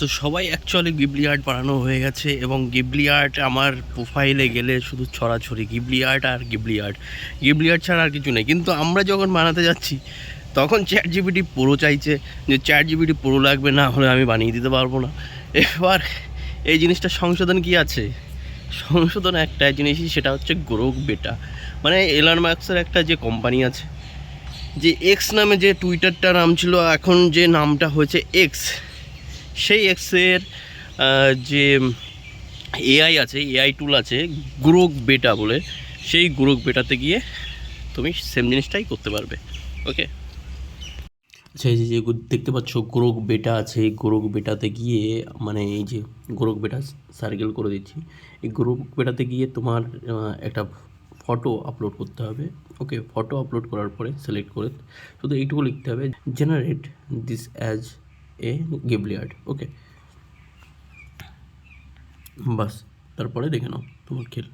So সবাই actually Ghibli art বানানো হয়ে গেছে এবং গিবলি আর্ট আমার প্রোফাইলে গেলে শুধু ছড়াছড়ি। গিবলি আর্ট আর গিবলি আর্ট গিবলি আর্ট ছাড়া আর কিছু নেই। কিন্তু আমরা যখন বানাতে যাচ্ছি, তখন চ্যাট জিবিটি পুরো চাইছে যে চ্যাট জিবিটি পুরো লাগবে, না হলে আমি বানিয়ে দিতে পারব না। এবার এই জিনিসটা সংশোধন কি আছে? সংশোধন একটা জিনিসই, সেটা হচ্ছে গ্রোক বেটা মানে এলান ম্যাক্সের একটা যে কোম্পানি আছে, যে এক্স নামে যে টুইটারটা নাম ছিল, এখন যে নামটা হয়েছে এক্স সেই এক্সের যে এআই আছে এআই টুল আছে গ্রোক বেটা বলে, সেই গ্রোক বেটাতে গিয়ে তুমি সেম জিনিসটাই করতে পারবে ওকে আচ্ছা এই যে দেখতে পাচ্ছ গোরক বেটা আছে গোরক বেটাতে গিয়ে মানে এই যে গোরক বেটা সার্কেল করে দিচ্ছি, এই গোরক বেটাতে গিয়ে তোমার একটা ফটো আপলোড করতে হবে ওকে ফটো আপলোড করার পরে সিলেক্ট করে শুধু এইটুকু লিখতে হবে generate this as a Ghibli art okay. বাস তারপরে দেখে নাও তোমার খেল।